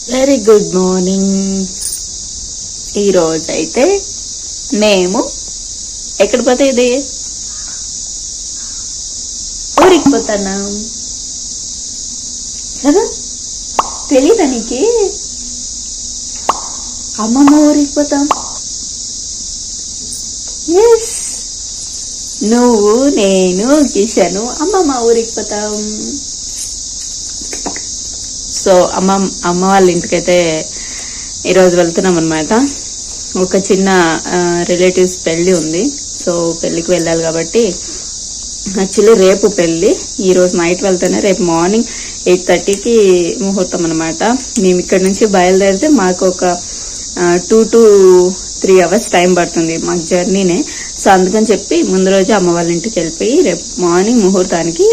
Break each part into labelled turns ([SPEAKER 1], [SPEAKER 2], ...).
[SPEAKER 1] Very good morning ఈరోజు అయితే మేము ఎక్కడ పోతే ఇది? ఊరికి పోతున్నాం. కదా? తెలీదా నీకు? అమ్మమ్మ ఊరికి పోతాం. ఎస్ నువ్వు నేను కిషను అమ్మమ్మ ఊరికి పోతాం. సో అమ్మ అమ్మ వాళ్ళ ఇంటికైతే ఈరోజు వెళ్తున్నాం అనమాట ఒక చిన్న రిలేటివ్స్ పెళ్ళి ఉంది. సో పెళ్ళికి వెళ్ళాలి కాబట్టి యాక్చువల్లీ రేపు పెళ్ళి ఈ రోజు నైట్ వెళ్తేనే రేపు మార్నింగ్ ఎయిట్ థర్టీకి ముహూర్తం అనమాట మేము ఇక్కడ నుంచి బయలుదేరితే మాకు ఒక two to three hours time పడుతుంది మాకు జర్నీనే సో అందుకని చెప్పి ముందు రోజు అమ్మ వాళ్ళ ఇంటికి వెళ్ళిపోయి రేపు మార్నింగ్ ముహూర్తానికి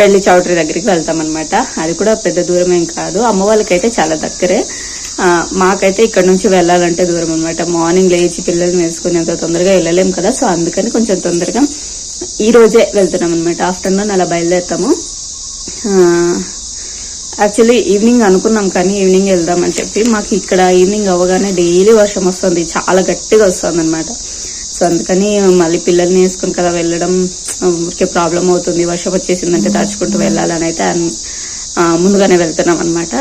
[SPEAKER 1] పెళ్ళి చౌటరీ దగ్గరికి వెళ్తాం అనమాట అది కూడా పెద్ద దూరం ఏం కాదు. అమ్మ వాళ్ళకైతే చాలా దగ్గరే. మాకైతే ఇక్కడ నుంచి వెళ్ళాలంటే దూరం అనమాట మార్నింగ్ లేచి పిల్లల్ని వేసుకుని ఎంత తొందరగా వెళ్ళలేం కదా సో అందుకని కొంచెం తొందరగా ఈ రోజే వెళ్తున్నాం అనమాట ఆఫ్టర్నూన్ అలా బయలుదేరుతాము. యాక్చువల్లీ ఈవినింగ్ అనుకున్నాం కానీ ఈవినింగ్ వెళ్దాం అని చెప్పి మాకు ఇక్కడ ఈవినింగ్ అవ్వగానే డైలీ వర్షం వస్తుంది. చాలా గట్టిగా వస్తుంది అనమాట సో అందుకని మళ్ళీ పిల్లల్ని వేసుకుని కదా వెళ్ళడం ఊరికే ప్రాబ్లం అవుతుంది. వర్షం వచ్చేసిందంటే తడుచుకుంటూ వెళ్ళాలని అయితే ముందుగానే వెళ్తున్నాం అనమాట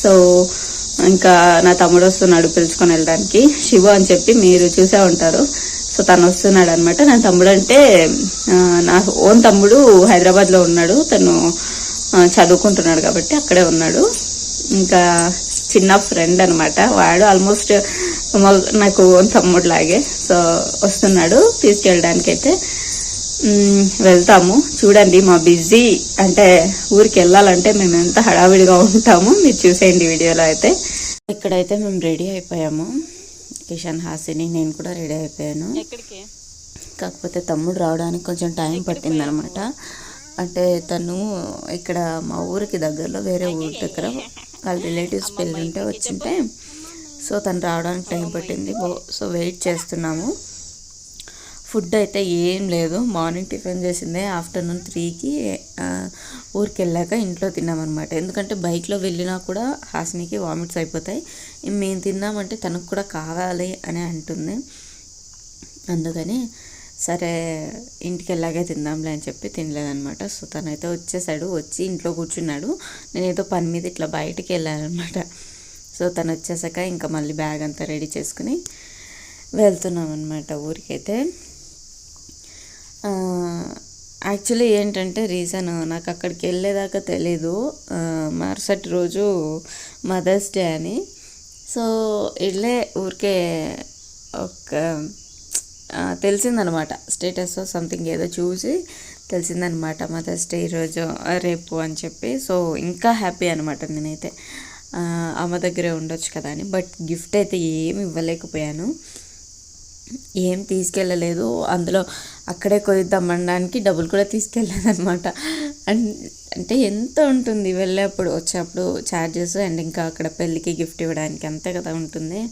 [SPEAKER 1] సో ఇంకా నా తమ్ముడు వస్తున్నాడు పిలుచుకొని వెళ్ళడానికి. శివ అని చెప్పి మీరు చూసే ఉంటారు. సో తను వస్తున్నాడు అనమాట నా తమ్ముడు అంటే నా ఓన్ తమ్ముడు హైదరాబాద్లో ఉన్నాడు. తను చదువుకుంటున్నాడు కాబట్టి అక్కడే ఉన్నాడు. ఇంకా చిన్న ఫ్రెండ్ అనమాట వాడు ఆల్మోస్ట్ నాకు ఓన్ తమ్ముడు లాగే. సో వస్తున్నాడు. తీసుకెళ్ళడానికి అయితే వెళ్తాము. చూడండి మా బిజీ అంటే ఊరికి వెళ్ళాలంటే మేము ఎంత హడావిడిగా ఉంటాము మీరు చూసేయండి వీడియోలో అయితే. ఇక్కడైతే మేము రెడీ అయిపోయాము. కిషన్ హాసిని నేను కూడా రెడీ అయిపోయాను.
[SPEAKER 2] ఎక్కడికి?
[SPEAKER 1] కాకపోతే తమ్ముడు రావడానికి కొంచెం టైం పట్టిందనమాట. అంటే తను ఇక్కడ మా ఊరికి దగ్గరలో వేరే ఊరి దగ్గర వాళ్ళ రిలేటివ్స్ పెళ్ళి ఉంటే వచ్చింటే సో తను రావడానికి టైం పట్టింది. సో వెయిట్ చేస్తున్నాము. ఫుడ్ అయితే ఏం లేదు. మార్నింగ్ టిఫిన్ చేసిందే. ఆఫ్టర్నూన్ త్రీకి ఊరికి వెళ్ళాక ఇంట్లో తిన్నామన్నమాట. ఎందుకంటే బైక్లో వెళ్ళినా కూడా హాసినికి వామిట్స్ అయిపోతాయి. మేము తిన్నామంటే తనకు కూడా కావాలి అని అంటుంది. అందుకని సరే ఇంటికి వెళ్ళాగే తిందాంలే అని చెప్పి తినలేదనమాట సో తనైతే వచ్చేసాడు. వచ్చి ఇంట్లో కూర్చున్నాడు. నేనైతే పని మీద ఇట్లా బయటికి వెళ్ళానమాట సో తను వచ్చేసాక ఇంకా మళ్ళీ బ్యాగ్ అంతా రెడీ చేసుకుని వెళ్తున్నాం అనమాట ఊరికైతే. యాక్చువల్లీ ఏంటంటే రీజన్ నాకు అక్కడికి వెళ్ళేదాకా తెలీదు. మరుసటి రోజు మదర్స్ డే అని. సో వెళ్ళే ఊరికే ఒక తెలిసిందనమాట స్టేటస్ సంథింగ్ ఏదో చూసి తెలిసిందనమాట మదర్స్ డే ఈరోజు రేపు అని చెప్పి. సో ఇంకా హ్యాపీ అనమాట నేనైతే. అమ్మ దగ్గరే ఉండొచ్చు కదా అని. బట్ గిఫ్ట్ అయితే ఏమి ఇవ్వలేకపోయాను. ఏం తీసుకెళ్ళలేదు. అందులో అక్కడే కొయిద్దామనడానికి డబ్బులు కూడా తీసుకెళ్ళలేదన్నమాట. అన్- అంటే ఎంత ఉంటుంది వెళ్ళేప్పుడు వచ్చేప్పుడు ఛార్జెస్ అండ్ ఇంకా అక్కడ పెళ్ళికి గిఫ్ట్ ఇవ్వడానికి అంతే కదా ఉంటుంది.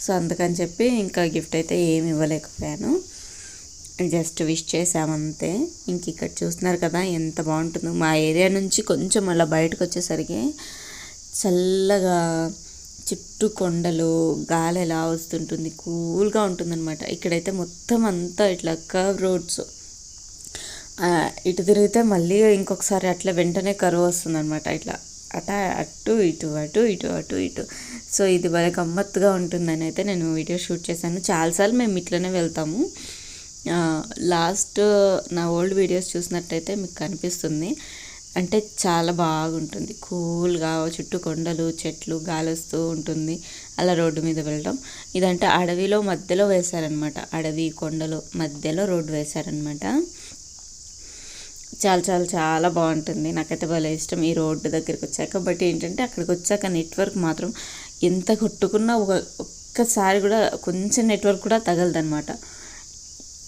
[SPEAKER 1] సో అందుకని చెప్పి ఇంకా గిఫ్ట్ అయితే ఏమి ఇవ్వలేకపోయాను. జస్ట్ విష్ చేసామంతే ఇంక ఇక్కడ చూస్తున్నారు కదా ఎంత బాగుంటుందో. మా ఏరియా నుంచి కొంచెం అలా బయటకు వచ్చేసరికి చల్లగా చుట్టూ కొండలు గాలి ఎలా వస్తుంటుంది కూల్గా ఉంటుందన్నమాట. ఇక్కడైతే మొత్తం అంతా ఇట్లా కర్వ్ రోడ్స్ ఇటు తిరిగితే మళ్ళీ ఇంకొకసారి అట్లా వెంటనే కరువు వస్తుందన్నమాట. ఇట్లా అట అటు ఇటు అటు ఇటు అటు ఇటు. సో ఇది భలే గమ్మత్తుగా ఉంటుందని అయితే నేను వీడియో షూట్ చేశాను. చాలాసార్లు మేము ఇట్లనే వెళ్తాము. లాస్ట్ నా ఓల్డ్ వీడియోస్ చూసినట్టయితే మీకు కనిపిస్తుంది. అంటే చాలా బాగుంటుంది. కూల్గా చుట్టూ కొండలు చెట్లు గాలి వస్తూ ఉంటుంది. అలా రోడ్డు మీద వెళ్ళడం. ఇదంటే అడవిలో మధ్యలో వేశారనమాట అడవి కొండలు మధ్యలో రోడ్డు వేశారనమాట చాలా చాలా చాలా బాగుంటుంది. నాకైతే భలే ఇష్టం ఈ రోడ్డు దగ్గరికి వచ్చాక. బట్ ఏంటంటే అక్కడికి వచ్చాక నెట్వర్క్ మాత్రం ఎంత కొట్టుకున్నా ఒక ఒక్కసారి కూడా కొంచెం నెట్వర్క్ కూడా తగలదనమాట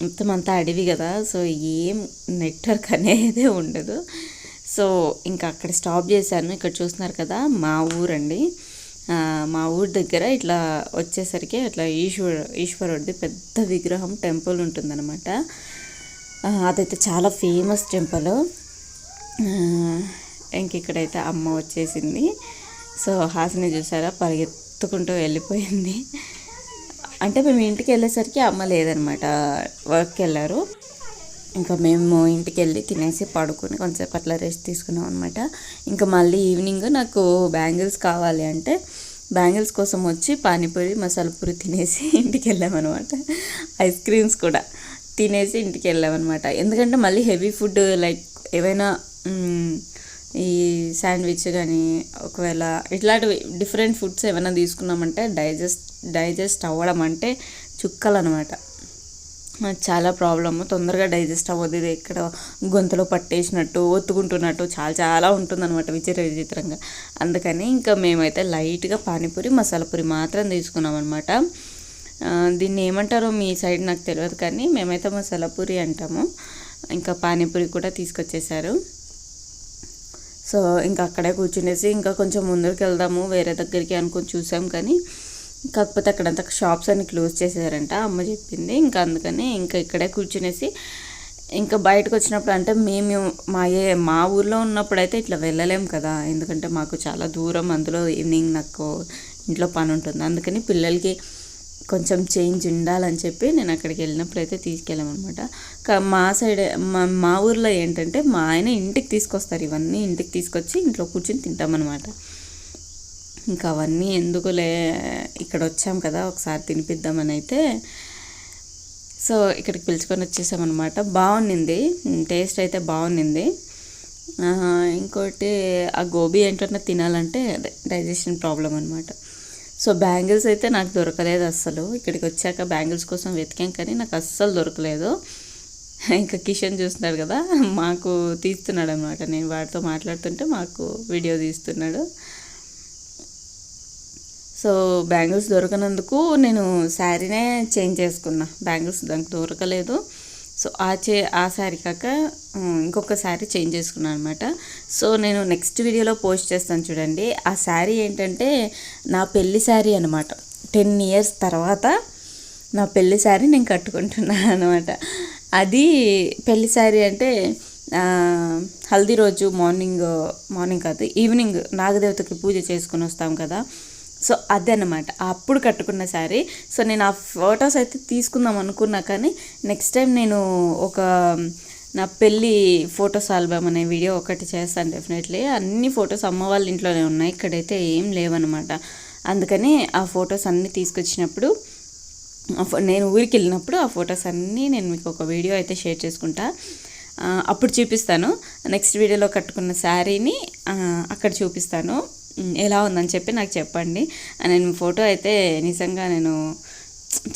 [SPEAKER 1] మొత్తం అంతా అడవి కదా. సో ఏం నెట్వర్క్ అనేది ఉండదు. సో ఇంకా అక్కడ స్టాప్ చేశాను. ఇక్కడ చూస్తున్నారు కదా మా ఊరండి. మా ఊరి దగ్గర ఇట్లా వచ్చేసరికి ఇట్లా ఈశ్వర ఈశ్వరుడిది పెద్ద విగ్రహం టెంపుల్ ఉంటుందన్నమాట. అదైతే చాలా ఫేమస్ టెంపుల్. ఇంక ఇక్కడైతే అమ్మ వచ్చేసింది. సో హాసిని చూసారా? పరిగెత్తుకుంటూ వెళ్ళిపోయింది. అంటే మేము ఇంటికి వెళ్ళేసరికి అమ్మ లేదనమాట వర్క్కి వెళ్ళారు. ఇంకా మేము ఇంటికి వెళ్ళి తినేసి పడుకొని కొంచెంసేపు అట్లా రెస్ట్ తీసుకున్నాం అనమాట ఇంకా మళ్ళీ ఈవినింగ్ నాకు బ్యాంగిల్స్ కావాలి అంటే బ్యాంగిల్స్ కోసం వచ్చి పానీపూరి మసాలా పూరి తినేసి ఇంటికి వెళ్ళామన్నమాట ఐస్ క్రీమ్స్ కూడా తినేసి ఇంటికి వెళ్ళామన్నమాట ఎందుకంటే మళ్ళీ హెవీ ఫుడ్ లైక్ ఏవైనా ఈ శాండ్విచ్ కానీ ఒకవేళ ఇట్లాంటివి డిఫరెంట్ ఫుడ్స్ ఏమైనా తీసుకున్నామంటే డైజెస్ట్ డైజెస్ట్ అవ్వడం అంటే చుక్కలు అనమాట చాలా ప్రాబ్లమ్ తొందరగా డైజెస్ట్ అవ్వదు. ఇది ఇక్కడ గొంతులో పట్టేసినట్టు ఒత్తుకుంటున్నట్టు చాలా చాలా ఉంటుందన్నమాట విచిత్ర విచిత్రంగా. అందుకని ఇంకా మేమైతే లైట్గా పానీపూరి మసాలా పూరి మాత్రం తీసుకున్నాం అనమాట దీన్ని ఏమంటారో మీ సైడ్ నాకు తెలియదు కానీ మేమైతే మసాలా పూరి అంటాము. ఇంకా పానీపూరి కూడా తీసుకొచ్చేసారు. సో ఇంకా అక్కడే కూర్చునేసి ఇంకా కొంచెం ముందరికి వెళ్దాము వేరే దగ్గరికి అనుకొని చూసాం కానీ కాకపోతే అక్కడంతా షాప్స్ అన్ని క్లోజ్ చేసేసారంట. అమ్మ చెప్పింది. ఇంకా అందుకని ఇంకా ఇక్కడే కూర్చునేసి ఇంకా బయటకు వచ్చినప్పుడు అంటే మేము మా ఏ మా ఊర్లో ఉన్నప్పుడు అయితే ఇట్లా వెళ్ళలేం కదా. ఎందుకంటే మాకు చాలా దూరం. అందులో ఈవినింగ్ నాకు ఇంట్లో పని ఉంటుంది. అందుకని పిల్లలకి కొంచెం చేంజ్ ఉండాలని చెప్పి నేను అక్కడికి వెళ్ళినప్పుడు అయితే తీసుకెళ్ళామన్నమాట. కా- మా సైడ్ మా మా ఊర్లో ఏంటంటే మా ఆయన ఇంటికి తీసుకొస్తారు. ఇవన్నీ ఇంటికి తీసుకొచ్చి ఇంట్లో కూర్చొని తింటామన్నమాట. ఇంకా అవన్నీ ఎందుకులే ఇక్కడ వచ్చాం కదా ఒకసారి తినిపిద్దామని అయితే. సో ఇక్కడికి పిలుచుకొని వచ్చేసామన్నమాట. బాగుండింది. టేస్ట్ అయితే బాగుండింది ఇంకోటి ఆ గోబీ ఏంటన్నా తినాలంటే అదే డైజెషన్ ప్రాబ్లం అనమాట సో బ్యాంగిల్స్ అయితే నాకు దొరకలేదు అస్సలు. ఇక్కడికి వచ్చాక బ్యాంగిల్స్ కోసం వెతికాం కానీ నాకు అస్సలు దొరకలేదు. ఇంకా కిషన్ చూస్తున్నాడు కదా మాకు తీస్తున్నాడు అనమాట నేను వాడితో మాట్లాడుతుంటే మాకు వీడియో తీస్తున్నాడు. సో బ్యాంగిల్స్ దొరకనందుకు నేను శారీనే చేంజ్ చేసుకున్నా. బ్యాంగిల్స్ దానికి దొరకలేదు. సో ఆ చే ఆ శారీ కాక ఇంకొక శారీ చేంజ్ చేసుకున్నాను అనమాట సో నేను నెక్స్ట్ వీడియోలో పోస్ట్ చేస్తాను చూడండి. ఆ శారీ ఏంటంటే నా పెళ్ళి శారీ అనమాట టెన్ ఇయర్స్ తర్వాత నా పెళ్ళి శారీ నేను కట్టుకుంటున్నాను అనమాట అది పెళ్ళి శారీ అంటే హల్దీ రోజు మార్నింగ్ మార్నింగ్ కాదు ఈవినింగ్ నాగదేవతకి పూజ చేసుకుని వస్తాం కదా. సో అదనమాట అప్పుడు కట్టుకున్న శారీ. సో నేను ఆ ఫొటోస్ అయితే తీసుకుందాం అనుకున్నా కానీ నెక్స్ట్ టైం నేను ఒక నా పెళ్ళి ఫొటోస్ ఆల్బమ్ అనే వీడియో ఒకటి చేస్తాను డెఫినెట్లీ. అన్ని ఫొటోస్ అమ్మ వాళ్ళ ఇంట్లోనే ఉన్నాయి. ఇక్కడైతే ఏం లేవనమాట అందుకని ఆ ఫొటోస్ అన్నీ తీసుకొచ్చినప్పుడు నేను ఊరికి వెళ్ళినప్పుడు ఆ ఫొటోస్ అన్నీ నేను మీకు ఒక వీడియో అయితే షేర్ చేసుకుంటా. అప్పుడు చూపిస్తాను. నెక్స్ట్ వీడియోలో కట్టుకున్న శారీని అక్కడ చూపిస్తాను. ఎలా ఉందని చెప్పి నాకు చెప్పండి. నేను ఫోటో అయితే నిజంగా నేను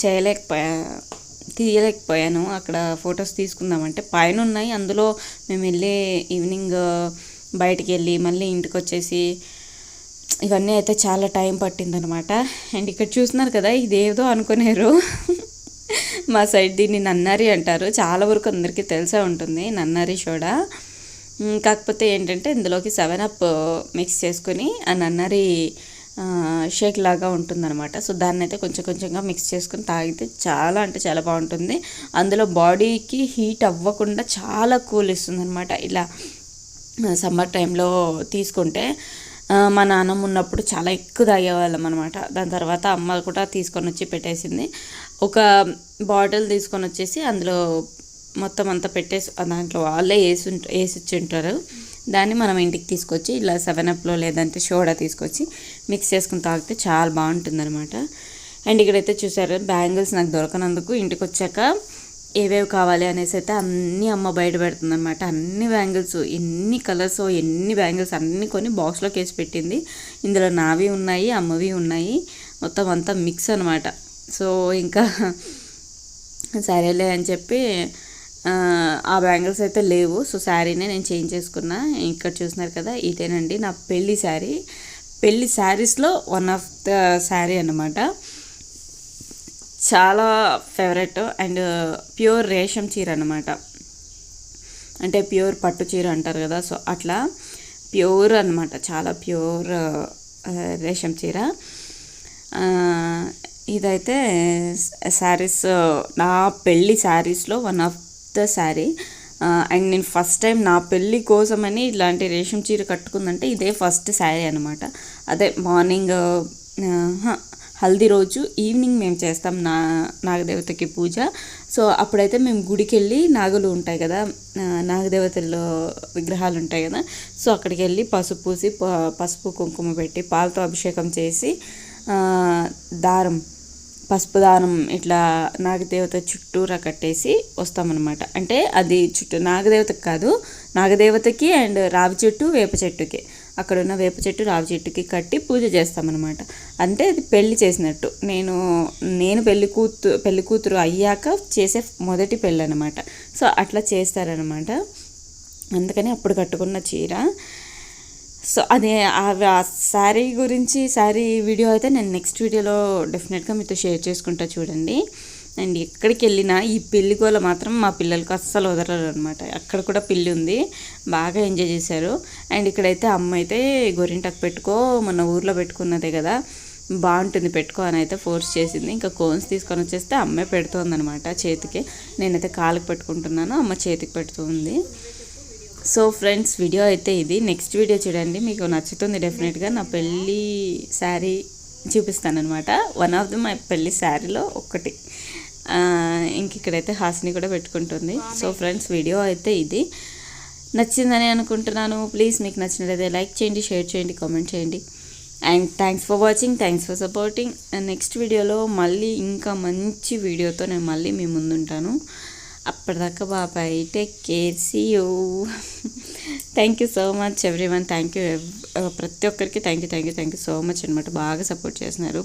[SPEAKER 1] చేయలేకపోయా తీయలేకపోయాను. అక్కడ ఫొటోస్ తీసుకుందామంటే పైన ఉన్నాయి అందులో మేము వెళ్ళి ఈవినింగ్ బయటికి వెళ్ళి మళ్ళీ ఇంటికి వచ్చేసి ఇవన్నీ అయితే చాలా టైం పట్టిందనమాట. అండ్ ఇక్కడ చూస్తున్నారు కదా ఇదేదో అనుకునేరు. మా సైడ్ దీన్ని నన్నారి అంటారు. చాలా వరకు అందరికీ తెలిసే ఉంటుంది నన్నారి సోడా కాకపోతే ఏంటంటే ఇందులోకి సెవెన్ అప్ మిక్స్ చేసుకొని ఆ నన్నరి షేక్ లాగా ఉంటుందన్నమాట. సో దాన్ని అయితే కొంచెం కొంచెంగా మిక్స్ చేసుకొని తాగితే చాలా అంటే చాలా బాగుంటుంది. అందులో బాడీకి హీట్ అవ్వకుండా చాలా కూల్ ఇస్తుంది అనమాట ఇలా సమ్మర్ టైంలో తీసుకుంటే మా నాన్నమ్మ ఉన్నప్పుడు చాలా ఎక్కువ తాగేవాళ్ళం అనమాట దాని తర్వాత అమ్మ కూడా తీసుకొని వచ్చి పెట్టేసింది. ఒక బాటిల్ తీసుకొని వచ్చేసి అందులో మొత్తం అంతా పెట్టేసి ఆ దాంట్లో వాళ్ళే వేసి వేసి ఇచ్చి ఉంటారు. దాన్ని మనం ఇంటికి తీసుకొచ్చి ఇలా సెవెన్ అప్లో లేదంటే సోడా తీసుకొచ్చి మిక్స్ చేసుకుని తాగితే చాలా బాగుంటుంది అనమాట అండ్ ఇక్కడైతే చూసారు బ్యాంగిల్స్ నాకు దొరకనందుకు ఇంటికి వచ్చాక ఏవేవి కావాలి అనేసి అయితే అన్నీ అమ్మ బయట పెడుతుంది అనమాట అన్ని బ్యాంగిల్స్ ఎన్ని కలర్స్ ఎన్ని బ్యాంగిల్స్ అన్నీ కొని బాక్స్లోకి వేసి పెట్టింది. ఇందులో నావి ఉన్నాయి అమ్మవి ఉన్నాయి. మొత్తం అంతా మిక్స్ అనమాట సో ఇంకా సరేలే అని చెప్పి ఆ, బ్యాంగిల్స్ అయితే లేవు. సో శారీనే నేను చేంజ్ చేసుకున్నా. ఇక్కడ చూస్తున్నారు కదా ఇదేనండి నా పెళ్ళి శారీ. పెళ్ళి శారీస్లో వన్ ఆఫ్ ద శారీ అన్నమాట. చాలా ఫేవరెట్ అండ్ ప్యూర్ రేషం చీర అనమాట అంటే ప్యూర్ పట్టు చీర అంటారు కదా సో అట్లా ప్యూర్ అనమాట చాలా ప్యూర్ రేషం చీర. ఇదైతే శారీస్ నా పెళ్ళి శారీస్లో one of the sari. And నేను ఫస్ట్ టైం నా పెళ్ళి కోసమని ఇలాంటి రేషం చీర కట్టుకుందంటే ఇదే ఫస్ట్ శారీ అనమాట అదే మార్నింగ్ హల్దీ రోజు ఈవినింగ్ మేము చేస్తాం నా నాగదేవతకి పూజ. సో అప్పుడైతే మేము గుడికి వెళ్ళి నాగులు ఉంటాయి కదా నాగదేవతల్లో విగ్రహాలు ఉంటాయి కదా సో అక్కడికి వెళ్ళి పసుపు పూసి ప- పసుపు కుంకుమ పెట్టి పాలతో అభిషేకం చేసి దారం పసుపు దానం ఇట్లా నాగదేవత చుట్టూరా కట్టేసి వస్తామన్నమాట. అంటే అది చుట్టూ నాగదేవతకి కాదు నాగదేవతకి అండ్ రావి చెట్టు వేప చెట్టుకి. అక్కడ ఉన్న వేప చెట్టు రావి చెట్టుకి కట్టి పూజ చేస్తామన్నమాట. అంటే అది పెళ్ళి చేసినట్టు. నేను నేను పెళ్ళి కూతు పెళ్ళి కూతురు అయ్యాక చేసే మొదటి పెళ్ళి అనమాట సో అట్లా చేస్తారనమాట అందుకని అప్పుడు కట్టుకున్న చీర. సో అదే ఆ- శారీ గురించి శారీ వీడియో అయితే నేను నెక్స్ట్ వీడియోలో డెఫినెట్గా మీతో షేర్ చేసుకుంటా చూడండి. అండ్ ఎక్కడికి వెళ్ళినా ఈ పెళ్ళి గోల మాత్రం మా పిల్లలకు అస్సలు వదలరు అనమాట అక్కడ కూడా పెళ్ళి ఉంది. బాగా ఎంజాయ్ చేశారు. అండ్ ఇక్కడైతే అమ్మ అయితే గొరింటకు పెట్టుకో మొన్న ఊర్లో పెట్టుకున్నదే కదా బాగుంటుంది పెట్టుకో అని అయితే ఫోర్స్ చేసింది. ఇంకా కోన్స్ తీసుకొని వచ్చేస్తే అమ్మే పెడుతోంది అనమాట చేతికి. నేనైతే కాలుకి పెట్టుకుంటున్నాను అమ్మ చేతికి పెడుతుంది. సో ఫ్రెండ్స్ వీడియో అయితే ఇది. నెక్స్ట్ వీడియో చూడండి. మీకు నచ్చుతుంది డెఫినెట్గా. నా పెళ్ళి శారీ చూపిస్తానమాట వన్ ఆఫ్ ది మై పెళ్ళి శారీలో ఒకటి. ఆ, ఇంక ఇక్కడైతే హాసిని కూడా పెట్టుకుంటుంది. సో ఫ్రెండ్స్ వీడియో అయితే ఇది. నచ్చిందని అనుకుంటున్నాను. ప్లీజ్ మీకు నచ్చినట్లయితే లైక్ చేయండి షేర్ చేయండి కామెంట్ చేయండి. And thanks for watching thanks for supporting next వీడియోలో మళ్ళీ ఇంకా మంచి వీడియోతో నేను మళ్ళీ మీ ముందుంటాను. అప్పటిదాకా బాబాయ్ take care see you thank you so much everyone thank you ప్రతి ఒక్కరికి thank you thank you thank you so much అనమాట. బాగా సపోర్ట్ చేస్తున్నారు.